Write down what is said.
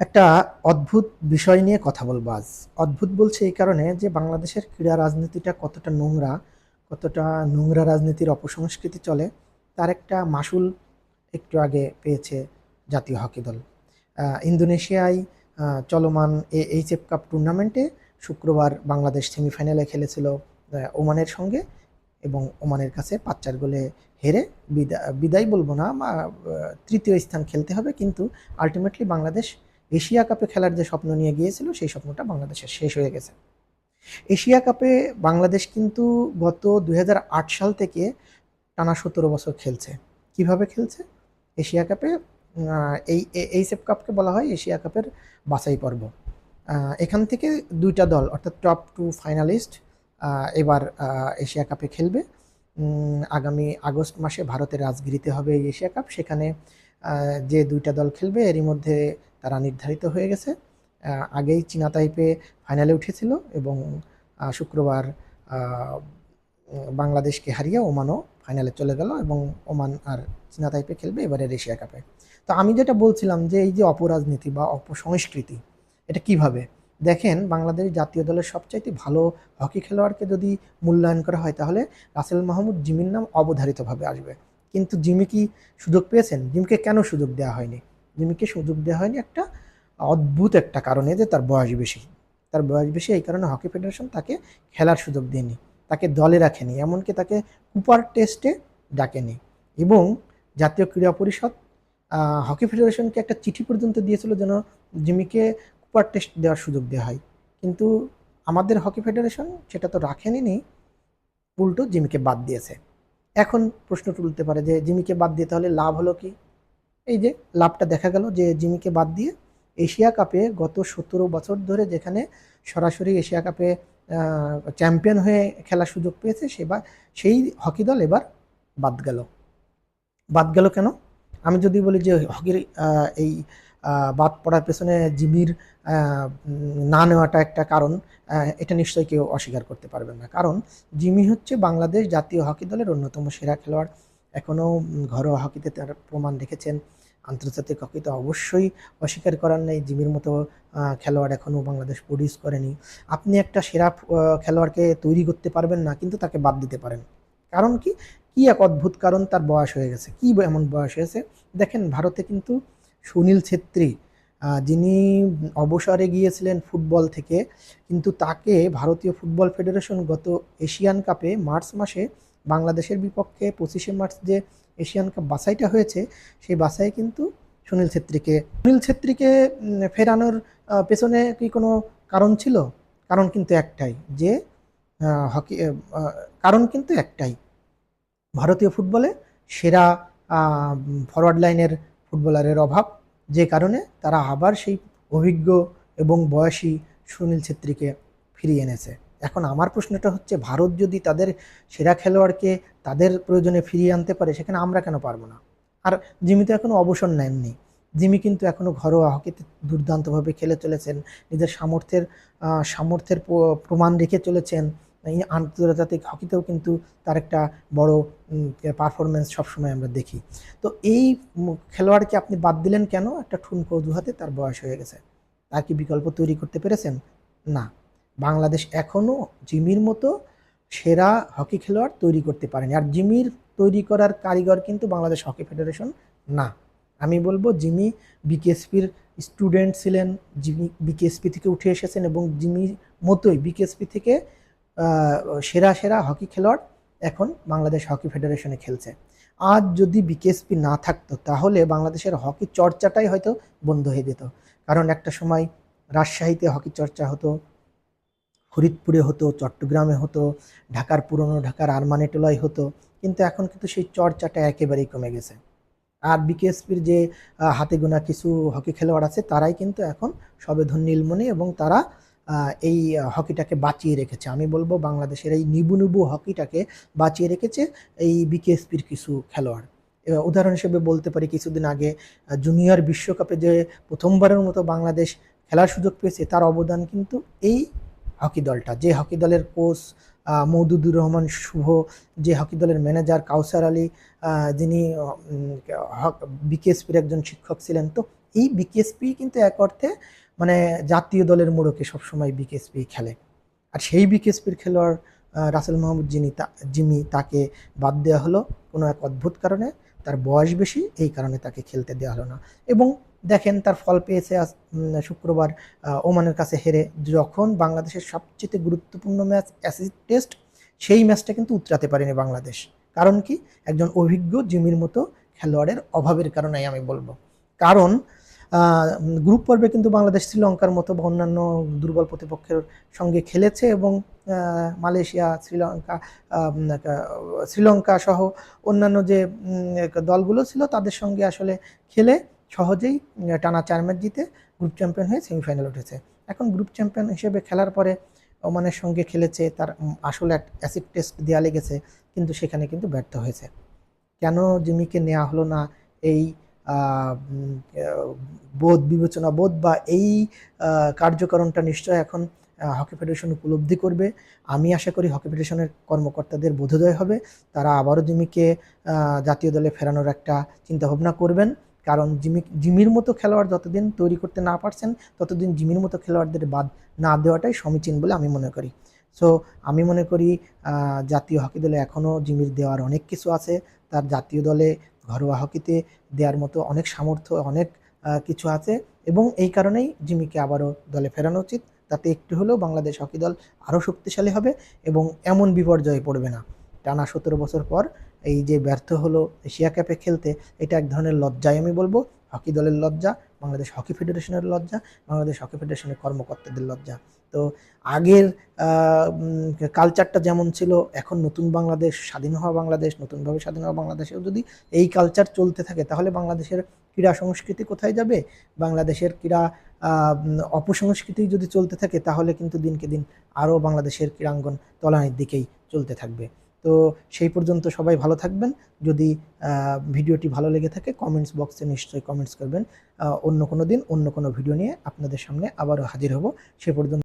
একটা অদ্ভুত বিষয় নিয়ে কথা বলব আজ। অদ্ভুত বলছে এই কারণে যে বাংলাদেশের ক্রীড়া রাজনীতিটা কতটা নোংরা কতটা নোংরা রাজনীতির অপসংস্কৃতি চলে, তার একটা মাসুল একটু আগে পেয়েছে জাতীয় হকি দল। ইন্দোনেশিয়ায় চলমান এইচ এফ কাপ টুর্নামেন্টে শুক্রবার বাংলাদেশ সেমিফাইনালে খেলেছিল ওমানের সঙ্গে এবং ওমানের কাছে পাঁচ চার গোলে হেরে বিদায় বিদায় বলব না তৃতীয় স্থান খেলতে হবে, কিন্তু আলটিমেটলি বাংলাদেশ এশিয়া কাপে খেলার যে স্বপ্ন নিয়ে গিয়েছিল, সেই স্বপ্নটা বাংলাদেশের শেষ হয়ে গেছে। এশিয়া কাপে বাংলাদেশ কিন্তু গত দু হাজার আট সাল থেকে টানা সতেরো বছর খেলছে। কীভাবে খেলছে? এশিয়া কাপে এই এই সেপ কাপকে বলা হয় এশিয়া কাপের বাছাই পর্ব। এখান থেকে দুইটা দল, অর্থাৎ টপ টু ফাইনালিস্ট এবার এশিয়া কাপে খেলবে। আগামী আগস্ট মাসে ভারতের রাজগিরিতে হবে এই এশিয়া কাপ। সেখানে যে দুইটা দল খেলবে, এরই মধ্যে তারা নির্ধারিত হয়ে গেছে। আগেই চীনা তাইপে ফাইনালে উঠেছিল এবং শুক্রবার বাংলাদেশকে হারিয়ে ওমানও ফাইনালে চলে গেল এবং ওমান আর চীনা তাইপে খেলবে এবারের এশিয়া কাপে। তো আমি যেটা বলছিলাম যে এই যে অপরাজনীতি বা অপসংস্কৃতি, এটা কীভাবে? দেখেন বাংলাদেশ জাতীয় দলের সবচাইতে ভালো হকি খেলোয়াড়কে যদি মূল্যায়ন করা হয়, তাহলে রাসেল মাহমুদ, জিমির নাম অবধারিতভাবে আসবে। কিন্তু জিমি কি সুযোগ পেয়েছেন? জিমকে কেন সুযোগ দেওয়া হয়নি? জিমিকে সুযোগ দেওয়া হয়নি একটা অদ্ভুত একটা কারণে যে তার বয়স বেশি। তার বয়স বেশি, এই কারণে হকি ফেডারেশন তাকে খেলার সুযোগ দেয়নি, তাকে দলে রাখেনি, এমনকি তাকে কুপার টেস্টে ডাকেনি। এবং জাতীয় ক্রীড়া পরিষদ হকি ফেডারেশনকে একটা চিঠি পর্যন্ত দিয়েছিল যেন জিমিকে কুপার টেস্ট দেওয়ার সুযোগ দেওয়া হয়। কিন্তু আমাদের হকি ফেডারেশন সেটা তো রাখেনি উল্টো জিমিকে বাদ দিয়েছে। এখন প্রশ্ন তুলতে পারে যে জিমিকে বাদ দিয়ে তাহলে লাভ হলো কি? এই যে লাভটা দেখা গেল যে জিমিকে বাদ দিয়ে এশিয়া কাপে গত সতেরো বছর ধরে যেখানে সরাসরি এশিয়া কাপে চ্যাম্পিয়ন হয়ে খেলার সুযোগ পেয়েছে সেবার সেই হকি দল এবার বাদ গেল। বাদ গেল কেন? আমি যদি বলি যে হকির এই বাদ পড়ার পেছনে জিমির না নেওয়াটা একটা কারণ এটা নিশ্চয়ই কেউ অস্বীকার করতে পারবেন না। কারণ জিমি হচ্ছে বাংলাদেশ জাতীয় হকি দলের অন্যতম সেরা খেলোয়াড়। এখনও ঘরোয়া হকিতে তার প্রমাণ রেখেছেন। আন্তর্জাতিক হকিতে অবশ্যই অস্বীকার করার নেই। জিমির মতো খেলোয়াড় এখনও বাংলাদেশ প্রডিউস করেনি। আপনি একটা সেরা খেলোয়াড়কে তৈরি করতে পারবেন না, কিন্তু তাকে বাদ দিতে পারেন। কারণ কি? কি এক অদ্ভুত কারণ, তার বয়স হয়ে গেছে। কি এমন বয়স হয়েছে? দেখেন, ভারতে কিন্তু সুনীল ছেত্রী যিনি অবসরে গিয়েছিলেন ফুটবল থেকে, কিন্তু তাকে ভারতীয় ফুটবল ফেডারেশন গত এশিয়ান কাপে মার্চ মাসে বাংলাদেশের বিপক্ষে পঁচিশে মার্চ যে এশিয়ান কাপ বাছাইটা হয়েছে, সেই বাছাই কিন্তু সুনীল ছেত্রীকে। সুনীল ছেত্রীকে ফেরানোর পেছনে কি কোনো কারণ ছিল? কারণ কিন্তু একটাই যে হকি কারণ কিন্তু একটাই। ভারতীয় ফুটবলে সেরা ফরওয়ার্ড লাইনের ফুটবলারের অভাব, যে কারণে তারা আবার সেই অভিজ্ঞ এবং বয়সী সুনীল ছেত্রীকে ফিরিয়ে এনেছে। এখন আমার প্রশ্নটা হচ্ছে, ভারত যদি তাদের সেরা খেলোয়াড়কে তাদের প্রয়োজনে ফিরিয়ে আনতে পারে, সেখানে আমরা কেন পারব না? আর জিমি তো এখনও অবসর নেননি। জিমি কিন্তু এখনও ঘরোয়া হকিতে দুর্দান্তভাবে খেলে চলেছেন, নিজের সামর্থ্যের সামর্থ্যের প্রমাণ রেখে চলেছেন। আন্তর্জাতিক হকিতেও কিন্তু তার একটা বড় পারফরমেন্স সবসময় আমরা দেখি। তো এই খেলোয়াড়কে আপনি বাদ দিলেন কেন? একটা ঠুনকো অজুহাতে তার বয়স হয়ে গেছে। তার কি বিকল্প তৈরি করতে পেরেছেন? না। বাংলাদেশ এখনও জিমির মতো সেরা হকি খেলোয়াড় তৈরি করতে পারেনি। আর জিমির তৈরি করার কারিগর কিন্তু বাংলাদেশ হকি ফেডারেশন না। আমি বলব, জিমি বিকেএসপির স্টুডেন্ট ছিলেন, জিমি বিকেএসপি থেকে উঠে এসেছেন এবং জিমির মতোই বিকেএসপি থেকে সেরা সেরা হকি খেলোয়াড় এখন বাংলাদেশ হকি ফেডারেশনে খেলছে। আজ যদি বিকেএসপি না থাকতো, তাহলে বাংলাদেশের হকি চর্চাটাই হয়তো বন্ধ হয়ে যেত। কারণ একটা সময় রাজশাহীতে হকি চর্চা হতো, ফরিদপুরে হতো, চট্টগ্রামে হতো, ঢাকার পুরনো ঢাকার আরমানেটোলায় হতো, কিন্তু এখন কিন্তু সেই চর্চাটা একেবারেই কমে গেছে। আর বিকেএসপির যে হাতে গোনা কিছু হকি খেলোয়াড় আছে, তারাই কিন্তু এখন সবেধন নীলমণি এবং তারা এই হকিটাকে বাঁচিয়ে রেখেছে। আমি বলব বাংলাদেশের এই নিবু নিবু হকিটাকে বাঁচিয়ে রেখেছে এই বিকেএসপির কিছু খেলোয়াড়। উদাহরণ হিসেবে বলতে পারি, কিছুদিন আগে জুনিয়র বিশ্বকাপে যে প্রথমবারের মতো বাংলাদেশ খেলার সুযোগ পেয়েছে, তার অবদান কিন্তু এই হকি দলটা। যে হকি দলের কোচ মৌদুদুর রহমান শুভ, যে হকি দলের ম্যানেজার কাউসার আলী যিনি বিকেএসপির একজন শিক্ষক ছিলেন। তো এই বিকেএসপি কিন্তু এক অর্থে মানে জাতীয় দলের মোড়কে সবসময় বিকেএসপি খেলে। আর সেই বিকেএসপির খেলোয়াড় রাসেল মাহমুদ যিনি জিমি তাকে বাদ দেওয়া হলো কোনো এক অদ্ভুত কারণে, তার বয়স বেশি, এই কারণে তাকে খেলতে দেওয়া হলো না। এবং দেখেন তার ফল পেয়েছে শুক্রবার ওমানের কাছে হেরে। যখন বাংলাদেশের সবচেয়ে গুরুত্বপূর্ণ ম্যাচ অ্যাসিড টেস্ট, সেই ম্যাচটা কিন্তু উতরাতে পারেনি বাংলাদেশ। কারণ কি? একজন অভিজ্ঞ জিমির মতো খেলোয়াড়ের অভাবের কারণেই আমি বলব। কারণ গ্রুপ পর্বে কিন্তু বাংলাদেশ, শ্রীলঙ্কার মতো বা অন্যান্য দুর্বল প্রতিপক্ষের সঙ্গে খেলেছে এবং মালয়েশিয়া, শ্রীলঙ্কা শ্রীলঙ্কা সহ অন্যান্য যে দলগুলো ছিল তাদের সঙ্গে আসলে খেলে সহজেই টানা চার ম্যাচ জিতে গ্রুপ চ্যাম্পিয়ন হয়ে সেমিফাইনাল উঠেছে। এখন গ্রুপ চ্যাম্পিয়ন হিসেবে খেলার পরে ওমানের সঙ্গে খেলেছে, তার আসলে এক অ্যাসিড টেস্ট দেওয়া লেগেছে, কিন্তু সেখানে কিন্তু ব্যর্থ হয়েছে। কেন জিমিকে নেওয়া হলো না? এই বোধ বিবেচনা বোধ বা এই কার্যকরণটা নিশ্চয় এখন হকি ফেডারেশন উপলব্ধি করবে। আমি আশা করি হকি ফেডারেশনের কর্মকর্তাদের বোধোদয় হবে। তারা আবারও জিমিকে জাতীয় দলে ফেরানোর একটা চিন্তাভাবনা করবেন। কারণ জিমি, জিমির মতো খেলোয়াড় যতদিন তৈরি করতে না পারছেন, ততদিন জিমির মতো খেলোয়াড়দের বাদ না দেওয়াটাই সমীচীন বলে আমি মনে করি। সো আমি মনে করি জাতীয় হকি দলে এখনও জিমির দেওয়ার অনেক কিছু আছে। তার জাতীয় দলে ঘরোয়া হকিতে দেওয়ার মতো অনেক সামর্থ্য, অনেক কিছু আছে এবং এই কারণেই জিমিকে আবারও দলে ফেরানো উচিত। তাতে একটু হলেও বাংলাদেশ হকি দল আরও শক্তিশালী হবে এবং এমন বিপর্যয়ে পড়বে না। টানা সতেরো বছর পর এই যে ব্যর্থ হলো এশিয়া কাপে খেলতে, এটা এক ধরনের লজ্জাই আমি বলব। হকি দলের লজ্জা, বাংলাদেশ হকি ফেডারেশনের লজ্জা, বাংলাদেশ হকি ফেডারেশনের কর্মকর্তাদের লজ্জা। তো আগের কালচারটা যেমন ছিল, এখন নতুন বাংলাদেশ, স্বাধীন হওয়া বাংলাদেশ, নতুনভাবে স্বাধীন হওয়া বাংলাদেশেও যদি এই কালচার চলতে থাকে, তাহলে বাংলাদেশের ক্রীড়া সংস্কৃতি কোথায় যাবে? বাংলাদেশের ক্রীড়া অপসংস্কৃতি যদি চলতে থাকে, তাহলে কিন্তু দিনকে দিন আরও বাংলাদেশের ক্রীড়াঙ্গন তলানির দিকেই চলতে থাকবে। তো সেই পর্যন্ত সবাই ভালো থাকবেন। যদি ভিডিওটি ভালো লেগে থাকে কমেন্টস বক্সে নিশ্চয়ই কমেন্টস করবেন। অন্য কোনো দিন, অন্য কোনো ভিডিও নিয়ে আপনাদের সামনে আবারও হাজির হব। সে পর্যন্ত